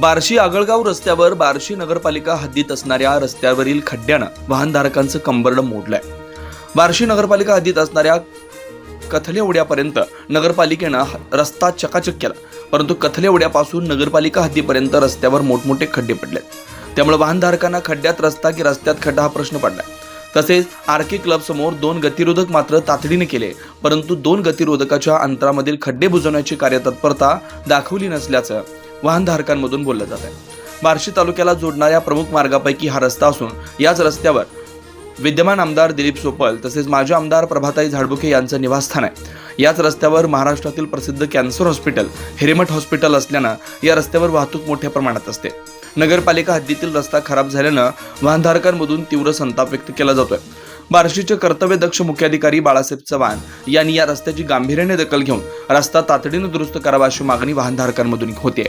बार्शी आगळगाव रस्त्यावर बार्शी नगरपालिका हद्दीत असणाऱ्या रस्त्यावरील खड्ड्यानं वाहनधारकांचं कंबरडं मोडलंय. बार्शी नगरपालिका हद्दीत असणाऱ्या कथले उड्यापर्यंत नगरपालिकेनं रस्ता चकाचक केला परंतु कथले उड्यापासून नगरपालिका हद्दीपर्यंत रस्त्यावर मोठमोठे खड्डे पडलेत. त्यामुळे वाहनधारकांना खड्ड्यात रस्ता की रस्त्यात खड्डा हा प्रश्न पडलाय. तसेच आर के क्लब समोर दोन गतिरोधक मात्र तातडीने केले परंतु दोन गतिरोधकाच्या अंतरामधील खड्डे बुजवण्याची कार्यतत्परता दाखवली नसल्याचं वाहनधारकांमधून बोललं जात आहे बार्शी तालुक्याला जोडणाऱ्या प्रमुख मार्गापैकी हा रस्ता असून याच रस्त्यावर विद्यमान आमदार दिलीप सोपल तसेच माजी आमदार प्रभाताई झाडबुके यांचं निवासस्थान आहे. याच रस्त्यावर महाराष्ट्रातील प्रसिद्ध कॅन्सर हॉस्पिटल हिरेमठ हॉस्पिटल असल्यानं या रस्त्यावर वाहतूक मोठ्या प्रमाणात असते. नगरपालिका हद्दीतील रस्ता खराब झाल्यानं वाहनधारकांमधून तीव्र संताप व्यक्त केला जातोय. बार्शीचे कर्तव्यदक्ष मुख्याधिकारी बाळासाहेब चव्हाण यांनी या रस्त्याची गांभीर्याने दखल घेऊन रस्ता तातडीनं दुरुस्त करावा अशी मागणी वाहनधारकांमधून होते